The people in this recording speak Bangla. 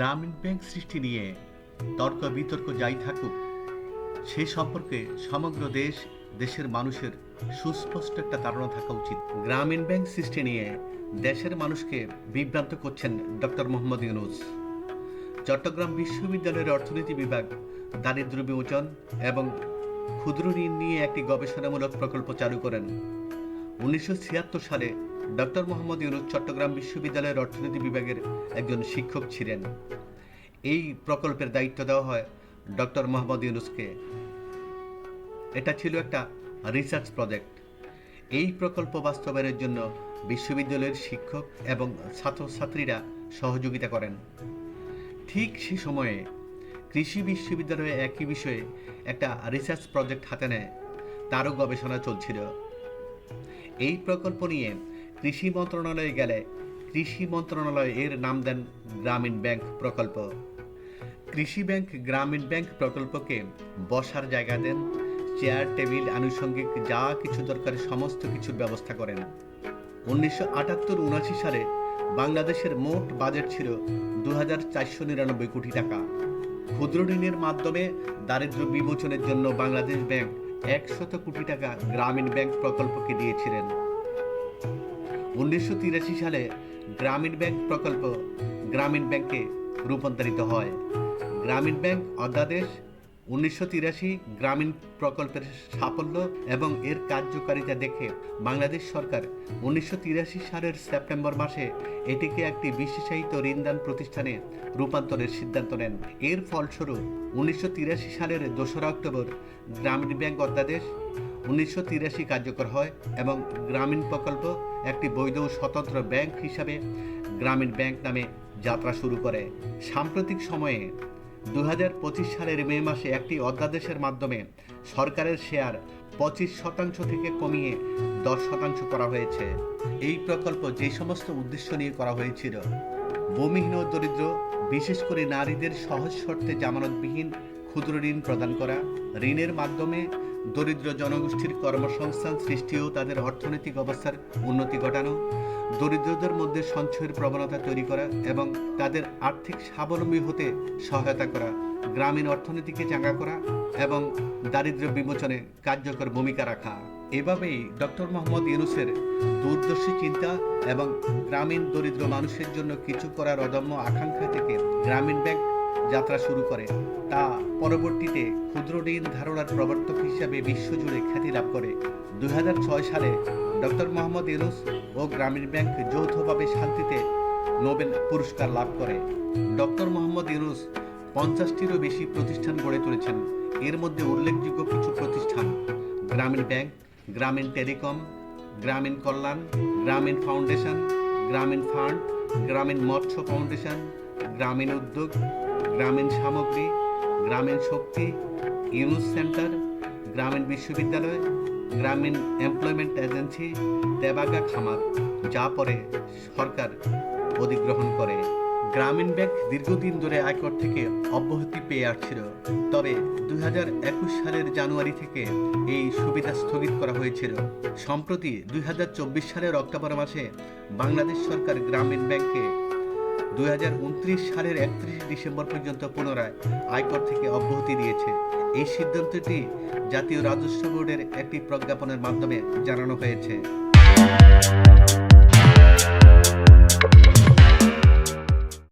গ্রামীণ ব্যাংক সৃষ্টি নিয়ে তর্ক বিতর্ক যাই থাকুক, সে সম্পর্কে সমগ্র দেশ, দেশের মানুষের সুস্পষ্ট একটা ধারণা থাকা উচিত। গ্রামীণ ব্যাংক সৃষ্টি নিয়ে দেশের মানুষকে বিভ্রান্ত করছেন ডক্টর মোহাম্মদ ইউনুস। চট্টগ্রাম বিশ্ববিদ্যালয়ের অর্থনীতি বিভাগ দারিদ্র বিমোচন এবং ক্ষুদ্র ঋণ নিয়ে একটি গবেষণামূলক প্রকল্প চালু করেন। উনিশশো ছিয়াত্তর সালে ডক্টর মোহাম্মদ ইউনুস চট্টগ্রাম বিশ্ববিদ্যালয়ের অর্থনীতি বিভাগের একজন শিক্ষক ছিলেন। এই প্রকল্পের দায়িত্ব দেওয়া হয় ডক্টর মোহাম্মদ ইউনুসকে। এটা ছিল একটা রিসার্চ প্রজেক্ট এই প্রকল্প বাস্তবায়নের জন্য বিশ্ববিদ্যালয়ের শিক্ষক এবং ছাত্রছাত্রীরা সহযোগিতা করেন। ঠিক সে সময়ে কৃষি বিশ্ববিদ্যালয়ে একই বিষয়ে একটা রিসার্চ প্রজেক্ট হাতে নেয়। তারও গবেষণা চলছিল। এই প্রকল্প নিয়ে কৃষি মন্ত্রণালয়ে গেলে কৃষি মন্ত্রণালয় এর নাম দেন গ্রামীণ ব্যাংক প্রকল্প। কৃষি ব্যাংক গ্রামীণ ব্যাংক প্রকল্পকে বসার জায়গা দেন, চেয়ার, টেবিল, আনুষঙ্গিক যা কিছু দরকার সমস্ত কিছুর ব্যবস্থা করেন। উনিশশো আটাত্তর উনআশি সালে বাংলাদেশের মোট বাজেট ছিল দু হাজার চারশো নিরানব্বই কোটি টাকা। ক্ষুদ্র ঋণের মাধ্যমে দারিদ্র বিমোচনের জন্য বাংলাদেশ ব্যাংক একশত কোটি টাকা গ্রামীণ ব্যাংক প্রকল্পকে দিয়েছিলেন। উনিশশো তিরাশি সালে গ্রামীণ ব্যাংক প্রকল্প গ্রামীণ ব্যাংকে রূপান্তরিত হয়। গ্রামীণ ব্যাংক অধ্যাদেশ উনিশশো তিরাশি গ্রামীণ প্রকল্পের সাফল্য এবং এর কার্যকারিতা দেখে বাংলাদেশ সরকার উনিশশো তিরাশি সালের সেপ্টেম্বর মাসে এটিকে একটি বিশেষায়িত ঋণদান প্রতিষ্ঠানে রূপান্তরের সিদ্ধান্ত নেন। এর ফলস্বরূপ উনিশশো তিরাশি সালের দোসরা অক্টোবর গ্রামীণ ব্যাংক অধ্যাদেশ উনিশশো তিরাশি কার্যকর হয় এবং গ্রামীণ প্রকল্প একটি বৈধ স্বতন্ত্র ব্যাংক হিসাবে গ্রামীণ ব্যাংক নামে যাত্রা শুরু করে। সাম্প্রতিক সময়ে দু হাজার পঁচিশ সালের মে মাসে একটি অধ্যাদেশের মাধ্যমে সরকারের শেয়ার পঁচিশ শতাংশ থেকে কমিয়ে দশ শতাংশ করা হয়েছে। এই প্রকল্প যে সমস্ত উদ্দেশ্য নিয়ে করা হয়েছিল, ভূমিহীন দরিদ্র, বিশেষ করে নারীদের সহজ শর্তে জামানতবিহীন ক্ষুদ্র ঋণ প্রদান করা ঋণের মাধ্যমে দরিদ্র জনগোষ্ঠীর কর্মসংস্থান সৃষ্টি ও তাদের অর্থনৈতিক অবস্থার উন্নতি ঘটানো, দরিদ্রদের মধ্যে সঞ্চয়ের প্রবণতা তৈরি করা এবং তাদের আর্থিক স্বাবলম্বী হতে সহায়তা করা, গ্রামীণ অর্থনীতিকে চাঙ্গা করা এবং দারিদ্র্য বিমোচনে কার্যকর ভূমিকা রাখা। এভাবেই ডক্টর মোহাম্মদ ইউনুসের দূরদর্শী চিন্তা এবং গ্রামীণ দরিদ্র মানুষের জন্য কিছু করার অদম্য আকাঙ্ক্ষা থেকে গ্রামীণ ব্যাংক যাত্রা শুরু করে। তা পরবর্তীতে ক্ষুদ্র ঋণ ধারণার প্রবর্তক হিসাবে বিশ্বজুড়ে খ্যাতি লাভ করে। দু হাজার ছয় সালে ডক্টর মোহাম্মদ ইউনুস ও গ্রামীণ ব্যাংক যৌথভাবে শান্তিতে নোবেল পুরস্কার লাভ করে। ডক্টর মোহাম্মদ ইউনুস পঞ্চাশটিরও বেশি প্রতিষ্ঠান গড়ে তুলেছেন। এর মধ্যে উল্লেখযোগ্য কিছু প্রতিষ্ঠান গ্রামীণ ব্যাংক, গ্রামীণ টেলিকম, গ্রামীণ কল্যাণ, গ্রামীণ ফাউন্ডেশন, গ্রামীণ ফান্ড, গ্রামীণ মৎস্য ফাউন্ডেশন, গ্রামীণ উদ্যোগ গ্রামীণ সামগ্রী, গ্রামীণ শক্তি, ইউনুস সেন্টার, গ্রামীণ বিশ্ববিদ্যালয়, গ্রামীণ এমপ্লয়মেন্ট এজেন্সি, দেবাগা খামার, যা পরে সরকার অধিগ্রহণ করে। গ্রামীণ ব্যাংক দীর্ঘদিন ধরে আয়কর থেকে অব্যাহতি পেয়ে আসছিল। তবে দু হাজার একুশ সালের জানুয়ারি থেকে এই সুবিধা স্থগিত করা হয়েছিল। সম্প্রতি দুই হাজার চব্বিশ সালের অক্টোবর মাসে বাংলাদেশ সরকার গ্রামীণ ব্যাংকে দুই হাজার উনত্রিশ সালের একত্রিশ ডিসেম্বর পর্যন্ত পুনরায় আয়কর থেকে অব্যাহতি দিয়েছে। এই সিদ্ধান্তটি জাতীয় রাজস্ব বোর্ডের একটি প্রজ্ঞাপনের মাধ্যমে জানানো হয়েছে।